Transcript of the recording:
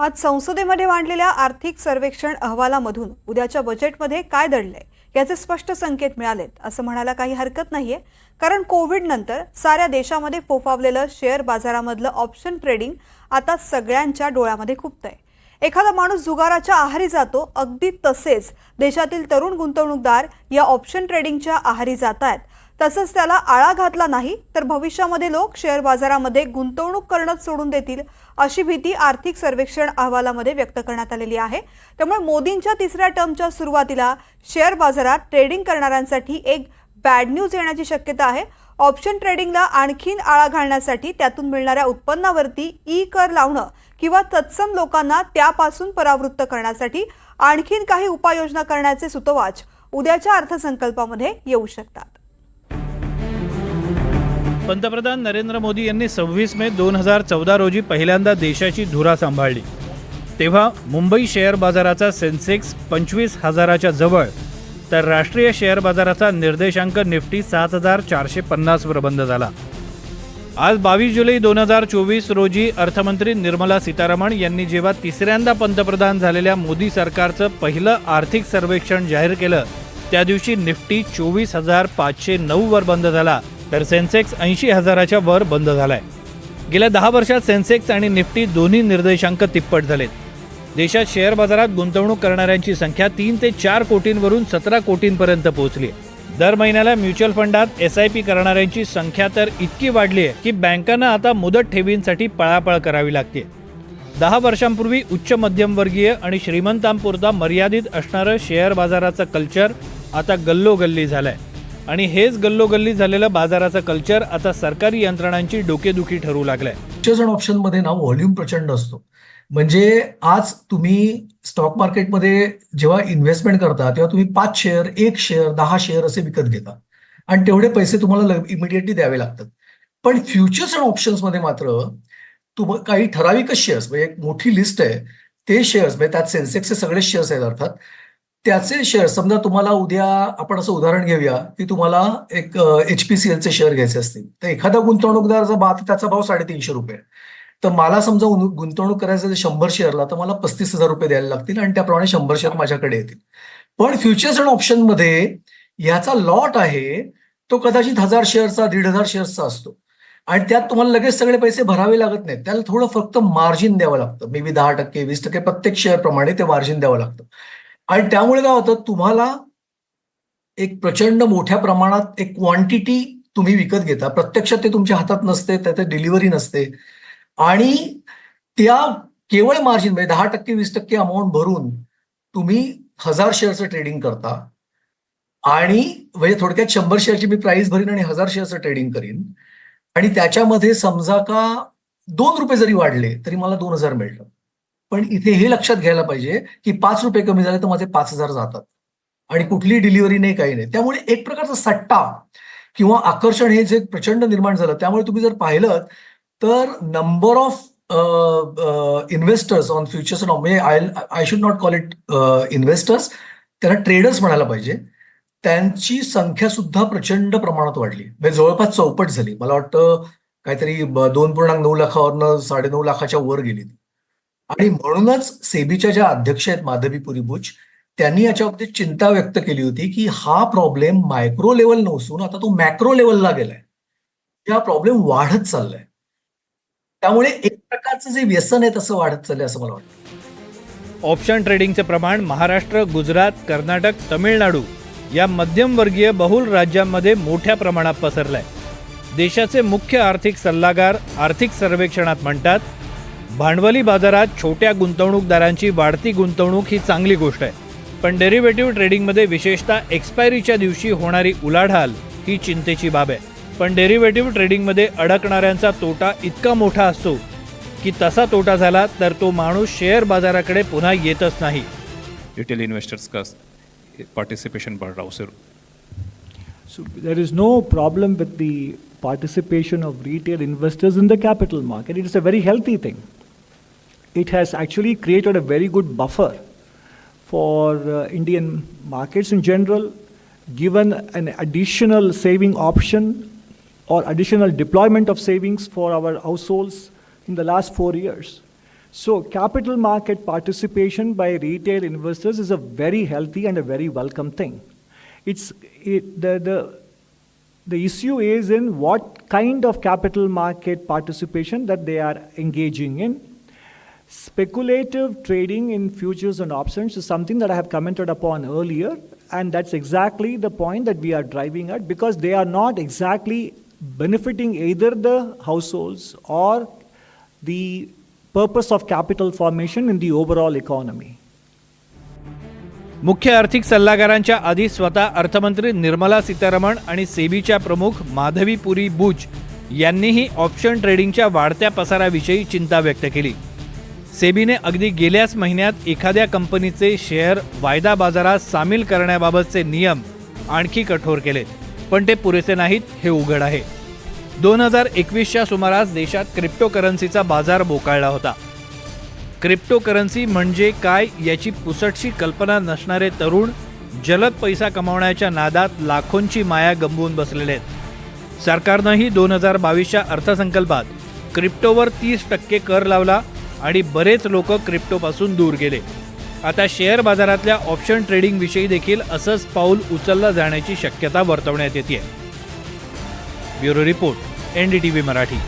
आज संसदेमध्ये मांडलेल्या आर्थिक सर्वेक्षण अहवालामधून उद्याच्या बजेटमध्ये काय दडलंय याचे स्पष्ट संकेत मिळालेत असं म्हणायला काही हरकत नाहीये. कारण कोविड नंतर साऱ्या देशामध्ये फोफावलेलं शेअर बाजारामधलं ऑप्शन ट्रेडिंग आता सगळ्यांच्या डोळ्यामध्ये खुपतंय. एखादा माणूस जुगाराच्या आहारी जातो अगदी तसेच देशातील तरुण गुंतवणूकदार या ऑप्शन ट्रेडिंगच्या आहारी जात आहेत तसंच त्याला आळा घातला नाही तर भविष्यामध्ये लोक शेअर बाजारामध्ये गुंतवणूक करणंच सोडून देतील अशी भीती आर्थिक सर्वेक्षण अहवालामध्ये व्यक्त करण्यात आलेली आहे. त्यामुळे मोदींच्या तिसऱ्या टर्मच्या सुरुवातीला शेअर बाजारात ट्रेडिंग करणाऱ्यांसाठी एक बॅड न्यूज येण्याची शक्यता आहे. ऑप्शन ट्रेडिंगला आणखीन आळा घालण्यासाठी त्यातून मिळणाऱ्या उत्पन्नावरती ई कर लावणं किंवा तत्सम लोकांना त्यापासून परावृत्त करण्यासाठी आणखीन काही उपाययोजना करण्याचे सुतोवाच उद्याच्या अर्थसंकल्पामध्ये येऊ शकतात. पंतप्रधान नरेंद्र मोदी यांनी सव्वीस मे दोन हजार चौदा रोजी पहिल्यांदा देशाची धुरा सांभाळली. तेव्हा मुंबई शेअर बाजाराचा सेन्सेक्स पंचवीस हजाराच्या जवळ तर राष्ट्रीय शेअर बाजाराचा निर्देशांक निफ्टी सात हजार चारशे पन्नासवर बंद झाला. आज बावीस जुलै दोन हजार चोवीस रोजी अर्थमंत्री निर्मला सीतारामन यांनी जेव्हा तिसऱ्यांदा पंतप्रधान झालेल्या मोदी सरकारचं पहिलं आर्थिक सर्वेक्षण जाहीर केलं त्या दिवशी निफ्टी चोवीस हजार पाचशे नऊवर बंद झाला. तर सेन्सेक्स ऐंशी हजाराच्या वर बंद झालाय. गेल्या दहा वर्षात सेन्सेक्स आणि निफ्टी दोन्ही निर्देशांक तिप्पट झालेत. देशात शेअर बाजारात गुंतवणूक करणाऱ्यांची संख्या तीन ते चार कोटींवरून सतरा कोटींपर्यंत पोहोचली आहे. दर महिन्याला म्युच्युअल फंडात एस आय पी करणाऱ्यांची संख्या तर इतकी वाढली आहे की बँकांना आता मुदत ठेवींसाठी पळापळ करावी लागते. दहा वर्षांपूर्वी उच्च मध्यमवर्गीय आणि श्रीमंतांपुरता मर्यादित असणारं शेअर बाजाराचं कल्चर आता गल्लोगल्ली झालंय. आणि हेच गल्लोगल्ली झालेलं बाजाराचं कल्चर आता सरकारी यंत्रणांची डोकेदुखी ठरू लागलंय. फ्युचर्स अँड ऑप्शनमध्ये ना व्हॉल्यूम प्रचंड असतो. म्हणजे आज तुम्ही स्टॉक मार्केटमध्ये जेव्हा इन्व्हेस्टमेंट करता तेव्हा तुम्ही पाच शेअर एक शेअर दहा शेअर असे विकत घेता. आणि तेवढे पैसे तुम्हाला इमिडिएटली द्यावे लागतात. पण फ्युचर्स अँड ऑप्शन्समध्ये मात्र तुम काही ठराविकच शेअर्स म्हणजे एक मोठी लिस्ट आहे ते शेअर्स म्हणजे त्यात सेन्सेक्सचे सगळे शेअर्स आहेत अर्थात त्याचे शेअर समजा तुम्हाला उद्या आपण असं उदाहरण घेऊया की तुम्हाला एक एच पी सी एलचे शेअर घ्यायचे असतील. तर एखादा गुंतवणूकदार बा त्याचा भाव साडेतीनशे रुपये तर मला समजा गुंतवणूक करायचं असेल शंभर शेअरला तर मला पस्तीस हजार रुपये द्यायला लागतील आणि त्याप्रमाणे शंभर शेअर माझ्याकडे येतील. पण फ्युचर्स अँड ऑप्शनमध्ये ह्याचा लॉट आहे तो कदाचित हजार शेअरचा दीड हजार शेअर्सचा असतो. आणि त्यात तुम्हाला लगेच सगळे पैसे भरावे लागत नाहीत. त्याला थोडं फक्त मार्जिन द्यावं लागतं. मे बी दहा टक्के वीस टक्के प्रत्येक शेअर प्रमाणे ते मार्जिन द्यावं लागतं. आणि त्यामुळे काय होतं तुम्हाला एक प्रचंड मोठ्या प्रमाणात एक क्वांटिटी तुम्ही विकत घेता. प्रत्यक्षात ते तुमच्या हातात नसते त्यात डिलिव्हरी नसते. आणि त्या केवळ मार्जिन म्हणजे दहा टक्के वीस टक्के अमाऊंट भरून तुम्ही हजार शेअरचं ट्रेडिंग करता. आणि म्हणजे थोडक्यात शंभर शेअरची मी प्राइस भरीन आणि हजार शेअरचं ट्रेडिंग करीन. आणि त्याच्यामध्ये समजा का दोन रुपये जरी वाढले तरी मला दोन हजार मिळतं पण इथे हे लक्षात घ्यायला पाहिजे की पाच रुपये कमी झाले तर माझे पाच हजार जातात. आणि कुठली डिलिव्हरी नाही काही नाही. त्यामुळे एक प्रकारचा सट्टा किंवा आकर्षण हे जे प्रचंड निर्माण झालं त्यामुळे तुम्ही जर पाहिलं तर number of investors on futures म्हणजे I I should not call it investors त्यांना ट्रेडर्स म्हणायला पाहिजे. त्यांची संख्या सुद्धा प्रचंड प्रमाणात वाढली. म्हणजे जवळपास चौपट झाली. मला वाटतं काहीतरी दोन पूर्णांक नऊ लाखावरनं साडेनऊ लाखाच्या वर गेली आणि म्हणूनच सेबीच्या ज्या अध्यक्ष आहेत माधवी पुरीभुज त्यांनी याच्याबाबतीत चिंता व्यक्त केली होती की हा प्रॉब्लेम मायक्रो लेवल नसून आता तो मॅक्रो लेवलला गेलाय. हा प्रॉब्लेम वाढत चाललाय. त्यामुळे एक प्रकारचं जे व्यसन आहे तसं वाढत चाललंय असं मला वाटतं. ऑप्शन ट्रेडिंगचे प्रमाण महाराष्ट्र गुजरात कर्नाटक तमिळनाडू या मध्यमवर्गीय बहुल राज्यांमध्ये मोठ्या प्रमाणात पसरलाय. देशाचे मुख्य आर्थिक सल्लागार आर्थिक सर्वेक्षणात म्हणतात भांडवली बाजारात छोट्या गुंतवणूकदारांची वाढती गुंतवणूक ही चांगली गोष्ट आहे पण डेरिव्हेटिव्ह ट्रेडिंगमध्ये विशेषतः एक्सपायरीच्या दिवशी होणारी उलाढाल ही चिंतेची बाब आहे पण डेरिव्हेटिव्ह ट्रेडिंगमध्ये अडकणाऱ्यांचा तोटा इतका मोठा असतो की तसा तोटा झाला तर तो माणूस शेअर बाजाराकडे पुन्हा येतच नाही रिटेल इन्वेस्टर्स का पार्टिसिपेशन बढ़ रहा है उसे So there is no problem with the participation of retail investors in the capital market. It is a very healthy thing. It has actually created a very good buffer for uh, Indian markets in general, given an additional saving option or additional deployment of savings for our households in the last four years. So, capital market participation by retail investors is a very healthy and a very welcome thing. It's it, the, the, the issue is in what kind of capital market participation that they are engaging in. Speculative trading in futures and options is something that I have commented upon earlier, and that's exactly the point that we are driving at because they are not exactly benefiting either the households or the purpose of capital formation in the overall economy. मुख्य आर्थिक सल्लागारांच्या आधी स्वतः अर्थमंत्री निर्मला सीतारामन आणि सेबीच्या प्रमुख माधवी पुरी बुच यांनीही option ट्रेडिंगच्या वाढत्या पसाराविषयी चिंता व्यक्त केली सेबीने अगदी गेल्याच महिन्यात एखाद्या कंपनीचे शेअर वायदा बाजारात सामील करण्याबाबतचे नियम आणखी कठोर केले पण ते पुरेसे नाहीत हे उघड आहे. दोन हजार एकवीसच्या सुमारास देशात क्रिप्टोकरन्सीचा बाजार बोकाळला होता. क्रिप्टोकरन्सी म्हणजे काय याची पुसटशी कल्पना नसणारे तरुण जलद पैसा कमावण्याच्या नादात लाखोंची माया गमवून बसलेले आहेत. सरकारनंही दोन हजार बावीसच्या अर्थसंकल्पात क्रिप्टोवर तीस टक्के कर लावला आणि बरेच लोक क्रिप्टोपासून दूर गेले. आता शेअर बाजारातल्या ऑप्शन ट्रेडिंगविषयी देखील असंच पाऊल उचललं जाण्याची शक्यता वर्तवण्यात येते bureau report N D T V Marathi.